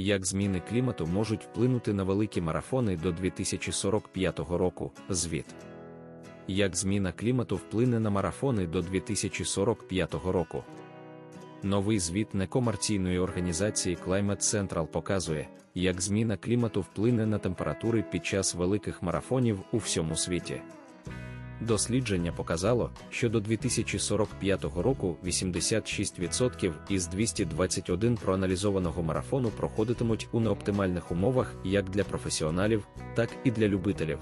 Як зміни клімату можуть вплинути на великі марафони до 2045 року. Звіт. Як зміна клімату вплине на марафони до 2045 року. Новий звіт некомерційної організації Climate Central показує, як зміна клімату вплине на температури під час великих марафонів у всьому світі. Дослідження показало, що до 2045 року 86% із 221 проаналізованого марафону проходитимуть у неоптимальних умовах як для професіоналів, так і для любителів.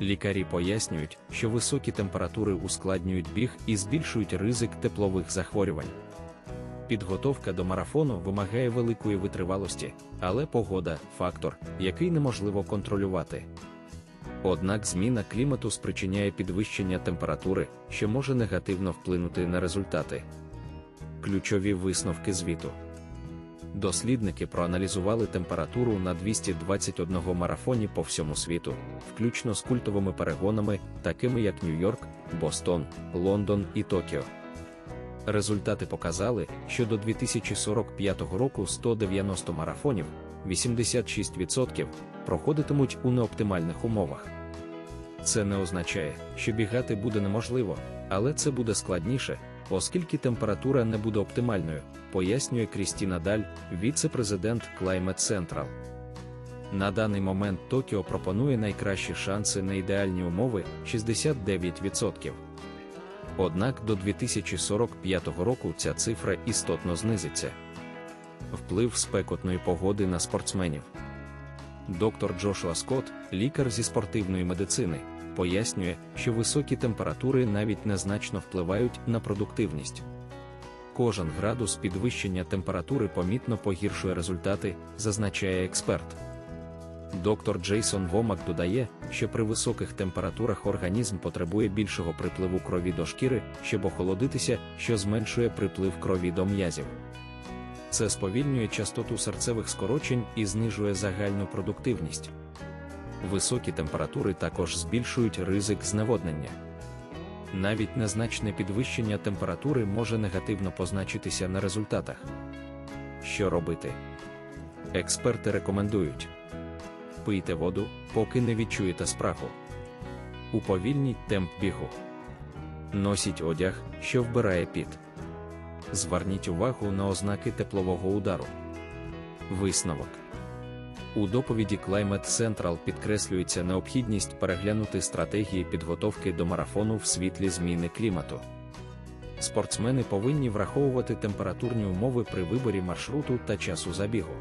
Лікарі пояснюють, що високі температури ускладнюють біг і збільшують ризик теплових захворювань. Підготовка до марафону вимагає великої витривалості, але погода фактор, який неможливо контролювати. Однак зміна клімату спричиняє підвищення температури, що може негативно вплинути на результати. Ключові висновки звіту. Дослідники проаналізували температуру на 221 марафоні по всьому світу, включно з культовими перегонами, такими як Нью-Йорк, Бостон, Лондон і Токіо. Результати показали, що до 2045 року 190 марафонів, 86%, проходитимуть у неоптимальних умовах. Це не означає, що бігати буде неможливо, але це буде складніше, оскільки температура не буде оптимальною, пояснює Крістіна Даль, віце-президент Climate Central. На даний момент Токіо пропонує найкращі шанси на ідеальні умови 69%. Однак до 2045 року ця цифра істотно знизиться. Вплив спекотної погоди на спортсменів. Доктор Джошуа Скотт, лікар зі спортивної медицини, пояснює, що високі температури навіть незначно впливають на продуктивність. Кожен градус підвищення температури помітно погіршує результати, зазначає експерт. Доктор Джейсон Вомак додає, що при високих температурах організм потребує більшого припливу крові до шкіри, щоб охолодитися, що зменшує приплив крові до м'язів. Це сповільнює частоту серцевих скорочень і знижує загальну продуктивність. Високі температури також збільшують ризик зневоднення. Навіть незначне підвищення температури може негативно позначитися на результатах. Що робити? Експерти рекомендують пийте воду, поки не відчуєте спраху. Уповільніть темп бігу. Носіть одяг, що вбирає піт. Зверніть увагу на ознаки теплового удару. Висновок. У доповіді Climate Central підкреслюється необхідність переглянути стратегії підготовки до марафону в світлі зміни клімату. Спортсмени повинні враховувати температурні умови при виборі маршруту та часу забігу.